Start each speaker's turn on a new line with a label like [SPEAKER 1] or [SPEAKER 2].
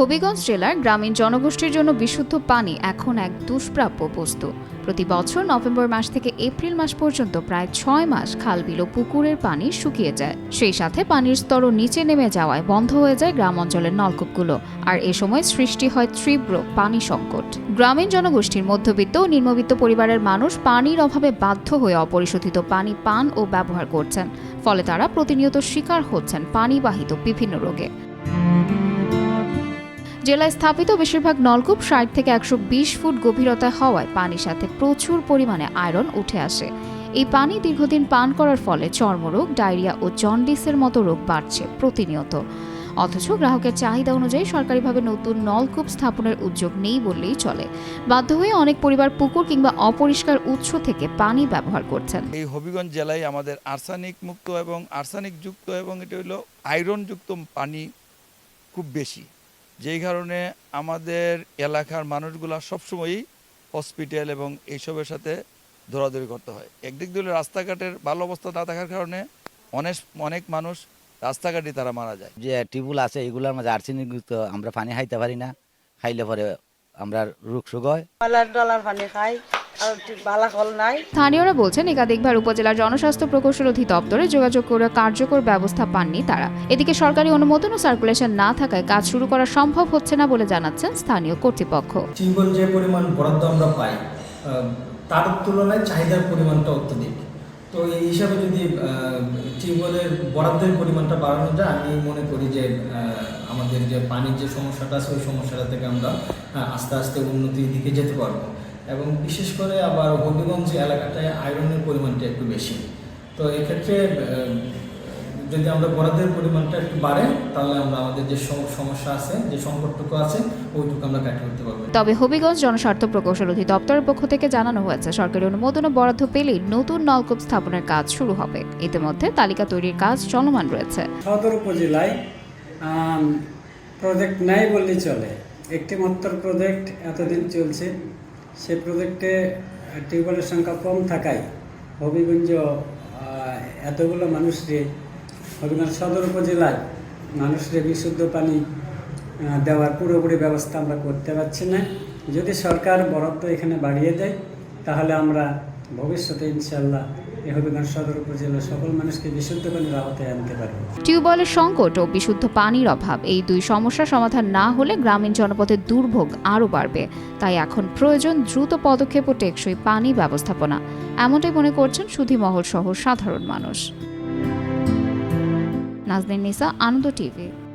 [SPEAKER 1] হবিগঞ্জ জেলার গ্রামীণ জনগোষ্ঠীর জন্য বিশুদ্ধ পানি এখন এক দুষ্প্রাপ্য বস্তু। প্রতি বছর নভেম্বর মাস থেকে এপ্রিল মাস পর্যন্ত প্রায় ছয় মাস খাল বিল ও পুকুরের পানি শুকিয়ে যায়। সেই সাথে পানির স্তরও নিচে নেমে যাওয়ায় বন্ধ হয়ে যায় গ্রাম অঞ্চলের নলকূপগুলো। আর এ সময় সৃষ্টি হয় তীব্র পানি সংকট। গ্রামীণ জনগোষ্ঠীর মধ্যবিত্ত ও নিম্নবিত্ত পরিবারের মানুষ পানির অভাবে বাধ্য হয়ে অপরিশোধিত পানি পান ও ব্যবহার করছেন। ফলে তারা প্রতিনিয়ত শিকার হচ্ছেন পানিবাহিত বিভিন্ন রোগে। জেলায় স্থাপিত বেশিরভাগ নলকূপ ষাট থেকে একশো বিশ ফুট গভীরতা হওয়ায় পানির সাথে প্রচুর পরিমাণে আয়রন উঠে আসে। এই পানি দীর্ঘদিন পান করার ফলে চর্মরোগ, ডায়রিয়া ও জন্ডিসের মতো রোগ বাড়ছে প্রতিনিয়ত। অথচ গ্রাহকের চাহিদা অনুযায়ী সরকারিভাবে নতুন নলকূপ স্থাপনের উদ্যোগ নেই বললেই চলে। বাধ্য হয়ে অনেক পরিবার পুকুর কিংবা অপরিষ্কার উৎস থেকে পানি ব্যবহার করছেন।
[SPEAKER 2] এই হবিগঞ্জ জেলায় আমাদের আর্সানিক মুক্ত এবং আর্সানিক যুক্ত এবং এটা হলো আয়রন যুক্ত পানি খুব বেশি। যেই কারণে আমাদের এলাকার মানুষগুলা সবসময়ই হসপিটাল এবং এইসবের সাথে দৌড়াদৌড়ি করতে হয়। একদিক দিয়ে রাস্তাঘাটের ভালো অবস্থা না থাকার কারণে অনেক অনেক মানুষ রাস্তাঘাটে তারা মারা যায়।
[SPEAKER 3] যে টিউবওয়েল আছে এগুলোর মাঝে আর্সেনিক তো আমরা পানি খাইতে পারি না। খাইলে পরে আমরা রোগ সুগ হয়।
[SPEAKER 4] ডলার ডলার পানি খাই। আর বালা কল নাই।
[SPEAKER 1] স্থানীয়রা বলছেন একাধিকবার উপজেলার জনস্বাস্থ্য প্রকৌশল অধিদপ্তরে যোগাযোগ করে কার্যকর ব্যবস্থা পাননি তারা। এদিকে সরকারি অনুমোদন ও সার্কুলেশন না থাকায় কাজ শুরু করা সম্ভব হচ্ছে না বলে জানাচ্ছেন স্থানীয় কর্তৃপক্ষ।
[SPEAKER 5] টিউবওয়েল যে পরিমাণ বরাদ্দ আমরা পাই তার তুলনায় চাহিদার পরিমাণটা অত্যধিক। তো এই হিসাবে যদি টিউবওয়েলের বরাদ্দের পরিমাণটা বাড়ানো যায় আমি মনে করি যে আমাদের যে পানির যে সমস্যাটা আছে ওই সমস্যাটা থেকে আমরা আস্তে আস্তে উন্নতির দিকে যেতে পারব। এবং বিশেষ করে আবার হবিগঞ্জ এলাকাটায় আয়রনের পরিমাণটা একটু বেশি। তো এক্ষেত্রে যদি আমরা বরাদ্দের পরিমাণটা একটু বাড়ে তাহলে আমরা আমাদের যে সমস্যা আছে যে সংকটটুকু আছে ওইটুকু আমরা কাটিয়ে উঠতে পারব।
[SPEAKER 1] তবে হবিগঞ্জ জনস্বার্থ প্রকৌশল অধিদপ্তরের পক্ষ থেকে জানানো হয়েছে সরকারি অনুমোদন ও বরাদ্দ পেলেই নতুন নলকূপ স্থাপনের কাজ শুরু হবে। ইতিমধ্যে তালিকা তৈরির কাজ চলমান রয়েছে।
[SPEAKER 6] সদর উপজেলায় প্রজেক্ট নাই বললেই চলে। একটি মাত্র প্রজেক্ট এতদিন চলছে। সেই প্রজেক্টে টিউবওয়েলের সংখ্যা কম থাকায় হবিগঞ্জ এতগুলো মানুষরে হবিগঞ্জ সদর উপজেলায় মানুষরে বিশুদ্ধ পানি দেওয়ার পুরোপুরি ব্যবস্থা আমরা করতে পারছি না। যদি সরকার বরাদ্দ এখানে বাড়িয়ে দেয়, তাহলে আমরা ভবিষ্যতে ইনশাল্লাহ
[SPEAKER 1] টিউবওয়েলের সংকট ও বিশুদ্ধ পানির অভাব, এই দুই সমস্যার সমাধান না হলে গ্রামীণ জনপদের দুর্ভোগ আরও বাড়বে। তাই এখন প্রয়োজন দ্রুত পদক্ষেপ ও টেকসই পানি ব্যবস্থাপনা। এমনটাই মনে করছেন সুধীমহল সহ সাধারণ মানুষ। নাজনীন নিসা, আনন্দ টিভি।